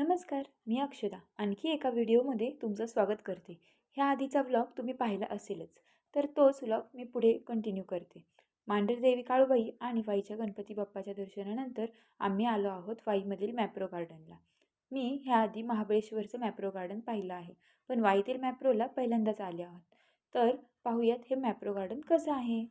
नमस्कार मी अक्षदा. आणखी एका व्हिडिओमध्ये तुमचं स्वागत करते. ह्या आधीचा व्लॉग तुम्ही पाहिला असेलच तर तोच व्लॉग मी पुढे कंटिन्यू करते. मांढरदेवी काळूबाई आणि वाईच्या गणपती बाप्पाच्या दर्शनानंतर आम्ही आलो आहोत वाईमधील मॅप्रो गार्डनला. मी ह्याआधी महाबळेश्वरचं मॅप्रो गार्डन पाहिलं आहे पण वाईतील मॅप्रोला पहिल्यांदाच आले आहोत. तर पाहूयात हे मॅप्रो गार्डन कसं आहे?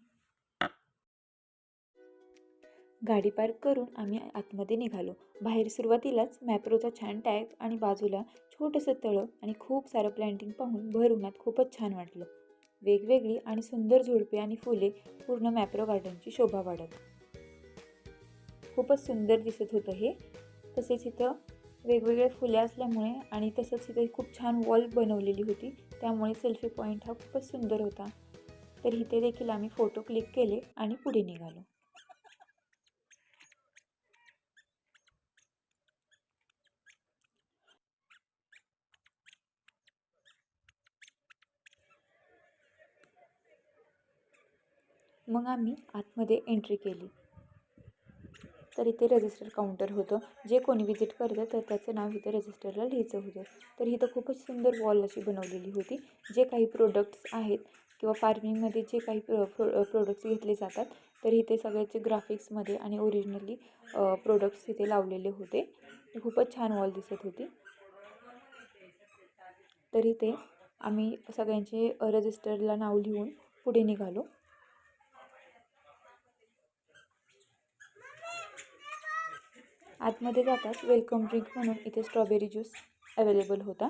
गाडी पार्क करून आम्ही आतमध्ये निघालो. बाहेर सुरुवातीलाच मॅप्रोचा छान टॅग आणि बाजूला छोटंसं तळं आणि खूप सारं प्लॅन्टिंग पाहून भर उन्हात खूपच छान वाटलं. वेगवेगळी आणि सुंदर झुडपे आणि फुले पूर्ण मॅप्रो गार्डनची शोभा वाढत. खूपच सुंदर दिसत होतं हे. तसेच इथं वेगवेगळे फुले असल्यामुळे आणि तसंच इथे खूप छान वॉल बनवलेली होती. त्यामुळे सेल्फी पॉईंट हा खूपच सुंदर होता. तर इथे देखील आम्ही फोटो क्लिक केले आणि पुढे निघालो. मग आम्ही आतमध्ये एंट्री केली. तर इथे रजिस्टर काउंटर होतं. जे कोणी विजिट करतं तर त्याचं नाव इथे रजिस्टरला लिहायचं होतं. तर इथं खूपच सुंदर वॉल अशी बनवलेली होती. जे काही प्रोडक्ट्स आहेत किंवा फार्मिंगमध्ये जे काही प्रो प्रो प्रोडक्ट्स घेतले जातात तर इथे सगळ्याचे ग्राफिक्समध्ये आणि ओरिजिनली प्रोडक्ट्स इथे लावलेले होते. खूपच छान वॉल दिसत होती. तर इथे आम्ही सगळ्यांचे रजिस्टरला नाव लिहून पुढे निघालो. आतमध्ये जाताच वेलकम ड्रिंक म्हणून इथे स्ट्रॉबेरी ज्यूस अवेलेबल होता.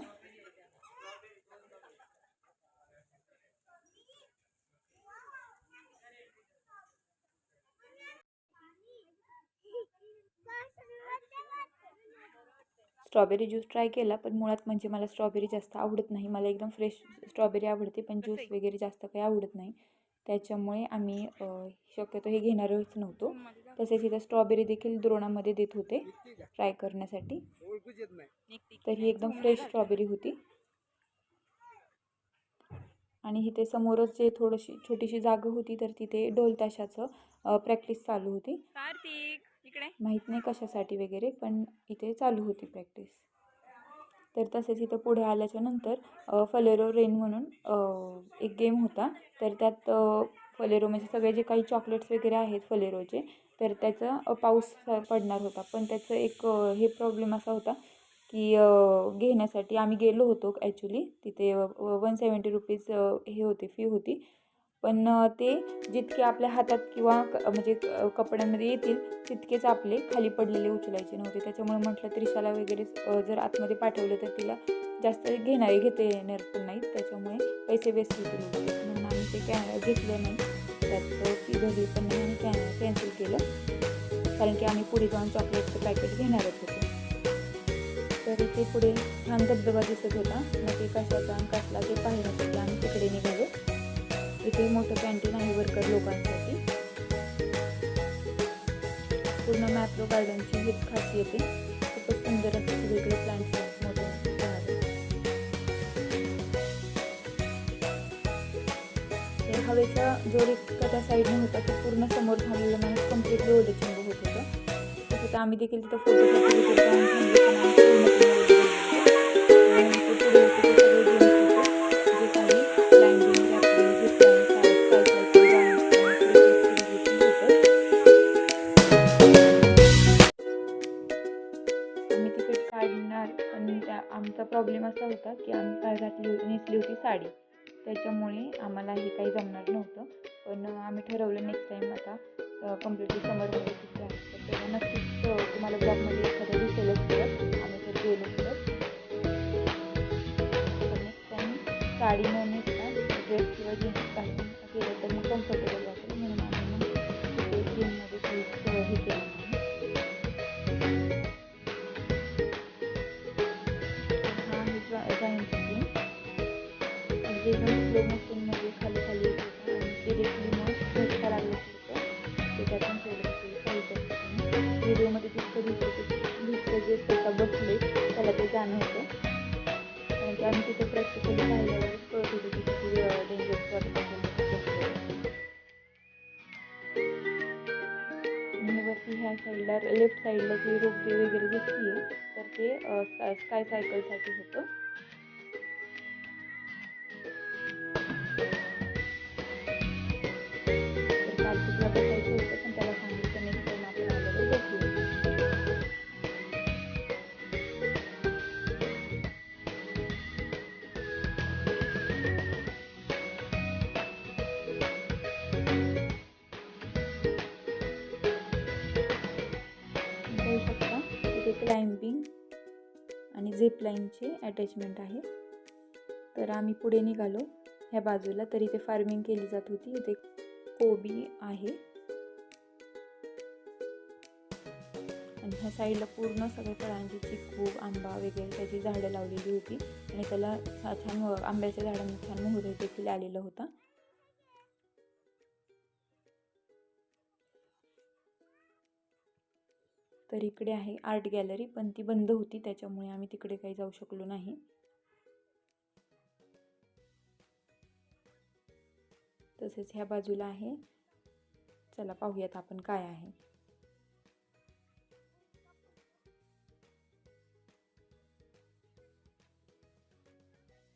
स्ट्रॉबेरी ज्यूस ट्राय केला पण मुळात म्हणजे मला स्ट्रॉबेरी जास्त आवडत नाही. मला एकदम फ्रेश स्ट्रॉबेरी आवडते पण ज्यूस वगैरे जास्त काही आवडत नाही. त्याच्यामुळे आम्ही शक्यतो हे घेणारच नव्हतो. तसेच इथं स्ट्रॉबेरी देखील द्रोणामध्ये देत होते. ट्राय करण्यासाठी. तर ही एकदम फ्रेश स्ट्रॉबेरी होती. आणि इथे समोरच जे थोडीशी छोटीशी जागा होती तर तिथे ढोल ताशाचं प्रॅक्टिस चालू होती. माहीत नाही कशासाठी वगैरे पण इथे चालू होती प्रॅक्टिस तर तसेच इथं पुढे आल्याच्यानंतर फलेरो रेन म्हणून एक गेम होता. तर त्यात फलेरो म्हणजे सगळे जे काही चॉकलेट्स वगैरे आहेत फलेरोचे तर त्याचं पाऊस पडणार होता. पण त्याचं एक हे प्रॉब्लेम असा होता की घेण्यासाठी आम्ही गेलो होतो ॲक्च्युली तिथे वन सेवन्टी रुपीज हे होते फी होती. पण ते जितके आपल्या हातात किंवा क म्हणजे कपड्यांमध्ये येतील तितकेच आपले खाली पडलेले उचलायचे नव्हते. त्याच्यामुळे म्हटलं त्रिशाला वगैरे जर आतमध्ये पाठवलं तर तिला जास्त घेणारे घेते येणार पण नाहीत. त्याच्यामुळे पैसे वेस्ट होतील. म्हणून आम्ही ते कॅ घेतलं नाही. त्यात ती घरी पण नाही आम्ही कॅ कॅन्सल केलं. कारण की आम्ही पुढे जाऊन चॉकलेटचं पॅकेट घेणारच होतो. तर ते पुढे छान धबधबा दिसत होता. मग ते कशाचा आणि कसला ते पाहण्यासाठी आम्ही तिकडे निघालो. इथे मोठं कॅन्टीन आहे वर्कर लोकांसाठी. पूर्ण मॅप्रो गार्डनची हीच खासियत आहे खूपच सुंदर असे सगळीकडे प्लांट्स आहेत मोठे हवेचा जो रिक्का त्या साईडने होता तो पूर्ण समोर झालेलं माणूस कम्प्लिटली ओले चिंब होत होतं. तसं आम्ही देखील तिथं फोटोसाठी असा होता की आम्ही काय घातली होती नेसली होती साडी. त्याच्यामुळे आम्हाला हे काही जमणार नव्हतं. पण आम्ही ठरवलं नेक्स्ट टाईम आता कम्प्लिटली समरमध्ये सुट्टी तर तेव्हा नक्कीच तुम्हाला ब्लॉगमध्ये एखादं दिसेलच परत आम्ही तर गेलो तर. नेक्स्ट टाईम साडी न नेसता ड्रेस किंवा जीन्स काही केलं तर मग कम्फर्टेबल साईडला जी रोपवे वगैरे दिसते तर ते स्काय स्काय सायकलसाठी होतं. आणि लाईनचे अटॅचमेंट आहे तर आम्ही पुढे निघालो. ह्या बाजूला तर इथे फार्मिंग केली जात होती. इथे कोबी आहे. आणि ह्या साईडला पूर्ण सगळे फळांची चिकू आंबा वगैरे त्याची झाडं लावलेली होती. आणि त्याला छान आंब्याच्या झाडांना छान मोहर देखील आलेला होता. तर इकडे आहे आर्ट गॅलरी पण ती बंद होती त्याच्यामुळे आम्ही तिकडे काही जाऊ शकलो नाही. तसेच ह्या बाजूला आहे. चला पाहूयात आपण काय आहे.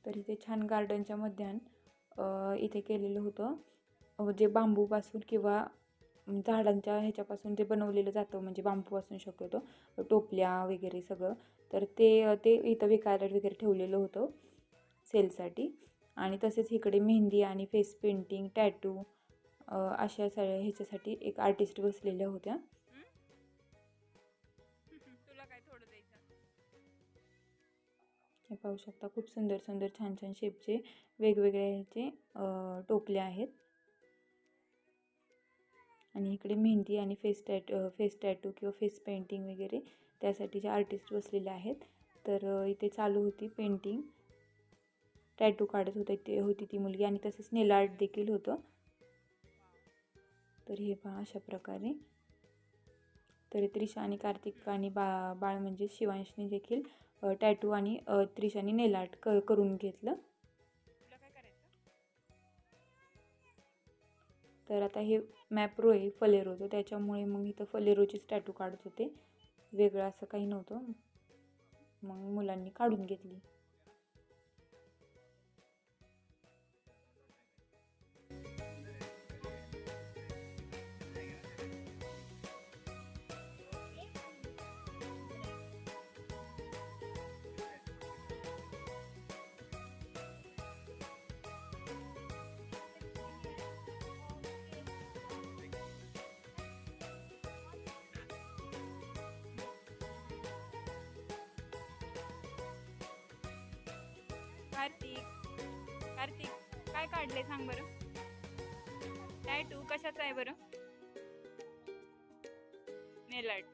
तर इथे छान गार्डनच्या मध्यान इथे केलेलं होतं. जे बांबूपासून किंवा झाडांच्या ह्याच्यापासून जे बनवलेलं जातं म्हणजे बांबूपासून शक्यतो टोपल्या वगैरे सगळं तर ते ते इथं विकायला वगैरे ठेवलेलं होतं सेलसाठी. आणि तसेच इकडे मेहंदी आणि फेस पेंटिंग टॅटू अशा सगळ्या ह्याच्यासाठी एक आर्टिस्ट बसलेल्या होत्या. तुला काय थोडं द्यायचं हे पाहू शकता खूप सुंदर सुंदर छान छान शेपचे वेगवेगळ्या ह्याचे अ, टोपल्या आहेत. आणि इकडे मेहंदी आणि फेस टॅट फेस टॅटू किंवा फेस पेंटिंग वगैरे त्यासाठीचे आर्टिस्ट बसलेले आहेत. तर इथे चालू होती पेंटिंग. टॅटू काढत होते ते होती ती मुलगी आणि तसेच नेल आर्ट देखील होतं. तर हे पहा अशा प्रकारे. तर त्रिशा आणि कार्तिक आणि बा बाळ म्हणजे शिवांशने देखील टॅटू आणि त्रिशाने नेल आर्ट क करून घेतलं. तर आता हे मॅप्रो आहे फलेरोचं त्याच्यामुळे मग इथं फलेरोचीच टॅटू काढत होते. वेगळं असं काही नव्हतं. मग मुलांनी काढून घेतली. कार्तिक. कार्तिक काय काढले सांग बरं? टॅटू कशाचा आहे बरं? नेल आर्ट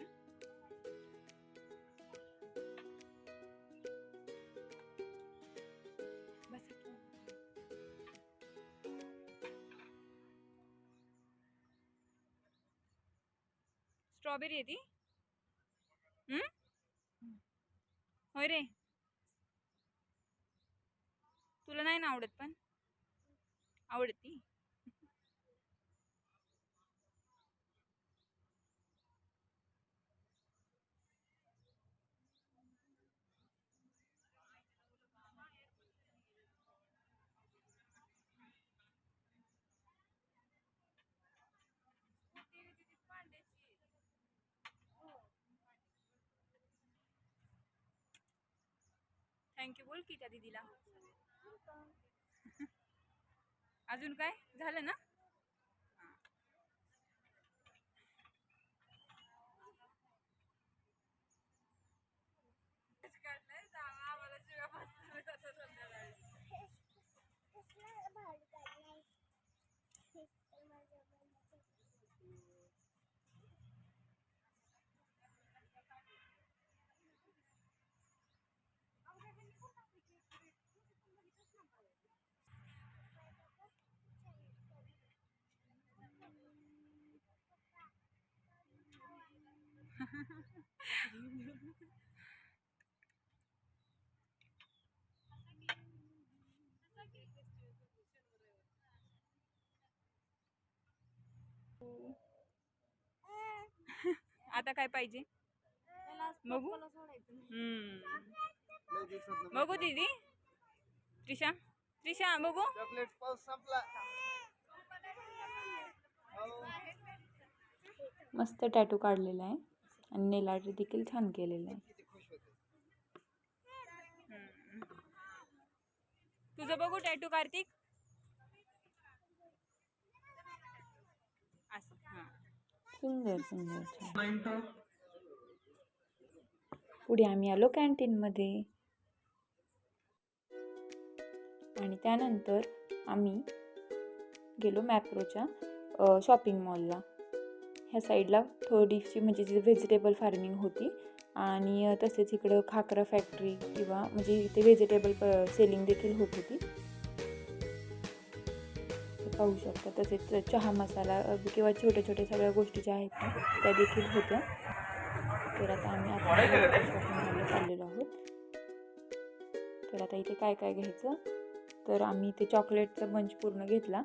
स्ट्रॉबेरी आहे ती? हम्म? होय रे. तुला नाही ना आवडत पण? आवडती. थँक्यू बोल की त्या दिदीला. अजून काय? झालं ना? आता काय पाहिजे? बघू. हम्म. बघू दीदी. त्रिशा. त्रिशा बघू. चॉकलेट पाऊस संपला. मस्त टॅटू काढलेला आहे. आणि नेल आर्ट देखील छान केलेलं आहे. तुझं बघू टॅटू कार्तिक? असं हां. सुंदर सुंदर छान. पुढे आम्ही आलो कॅन्टीनमध्ये आणि त्यानंतर आम्ही गेलो मॅप्रोच्या शॉपिंग मॉलला ह्या साईडला थोडीशी म्हणजे जी व्हेजिटेबल फार्मिंग होती आणि तसेच इकडं खाकरा फॅक्टरी किंवा म्हणजे इथे व्हेजिटेबल सेलिंग देखील होत होती. पाहू शकता तसेच चहा मसाला किंवा छोट्या छोट्या सगळ्या गोष्टी ज्या आहेत त्या देखील होत्या. तर आता आम्ही आता चाललेलो आहोत. तर आता इथे काय काय घ्यायचं? तर आम्ही इथे चॉकलेटचा बंच पूर्ण घेतला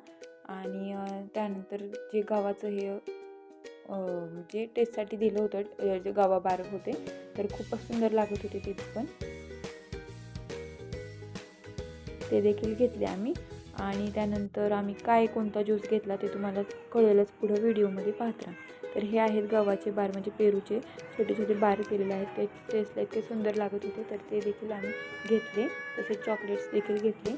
आणि त्यानंतर जे गव्हाचं हे म्हणजे टेस्टसाठी दिलं होतं. जे गवा बार होते. तर खूपच सुंदर लागत होते ते पण. ते देखील घेतले आम्ही. आणि त्यानंतर आम्ही काय कोणता ज्यूस घेतला ते तुम्हाला कळेलच पुढं व्हिडिओमध्ये पाहत राहा. तर हे आहेत गव्हाचे बार म्हणजे पेरूचे छोटे छोटे बार केलेले आहेत. ते टेस्टला इतके सुंदर लागत होते. तर ते देखील आम्ही घेतले. तसेच चॉकलेट्स देखील घेतले.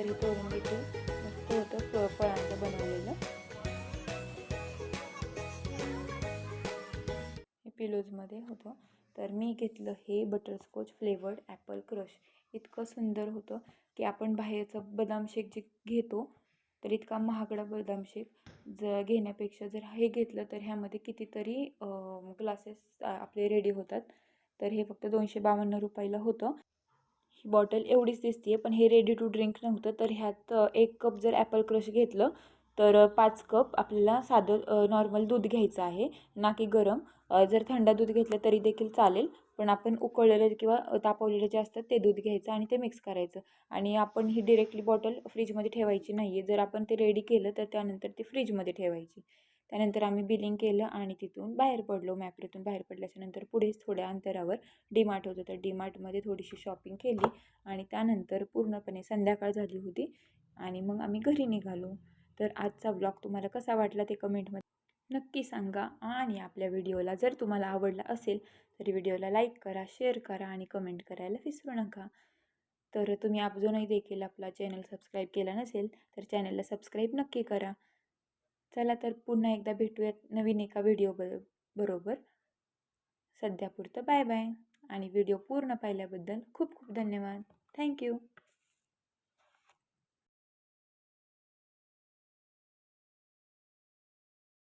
तरी हे घेते ते मस्त होतं. फ फळांचं बनवलेलं. हे पिलोजमध्ये होतं. तर मी घेतलं हे बटरस्कॉच फ्लेवर्ड ॲपल क्रश. इतकं सुंदर होतं की आपण बाहेरचं बदाम शेक जे घेतो तर इतका महागडा बदाम शेक ज घेण्यापेक्षा जर हे घेतलं तर ह्यामध्ये कितीतरी ग्लासेस आपले रेडी होतात. तर हे फक्त दोनशे बावन्न रुपयाला होतं. ही बॉटल एवढीच दिसते पण हे रेडी टू ड्रिंक नव्हतं तर ह्यात एक कप जर ॲपल क्रश घेतलं तर पाच कप आपल्याला साधं नॉर्मल दूध घ्यायचं आहे ना की गरम. जर थंड दूध घेतलं तरी देखील चालेल पण आपण उकळलेलं किंवा तापवलेलं जे असतं ते दूध घ्यायचं आणि ते मिक्स करायचं. आणि आपण ही डिरेक्टली बॉटल फ्रीजमध्ये ठेवायची नाही आहे जर आपण ते रेडी केलं तर त्यानंतर ती फ्रीजमध्ये ठेवायची. त्यानंतर आम्ही बिलिंग केलं आणि तिथून बाहेर पडलो. मॅप्रोतून बाहेर पडल्याच्या नंतर पुढेच थोड्या अंतरावर डीमार्ट होतं. तर डीमार्टमध्ये थोडीशी शॉपिंग केली आणि त्यानंतर पूर्णपणे संध्याकाळ झाली होती आणि मग आम्ही घरी निघालो. तर आजचा ब्लॉग तुम्हाला कसा वाटला ते कमेंटमध्ये नक्की सांगा आणि आपल्या व्हिडिओला जर तुम्हाला आवडला असेल तर व्हिडिओला लाईक करा शेअर करा आणि कमेंट करायला विसरू नका. तर तुम्ही अजूनही देखील आपला चॅनल सबस्क्राईब केला नसेल तर चॅनलला सबस्क्राईब नक्की करा. चला तर पुन्हा एकदा भेटूयात नवीन एका व्हिडिओ ब बरोबर. सध्यापुरतं बाय बाय आणि व्हिडिओ पूर्ण पाहिल्याबद्दल खूप खूप धन्यवाद. थँक्यू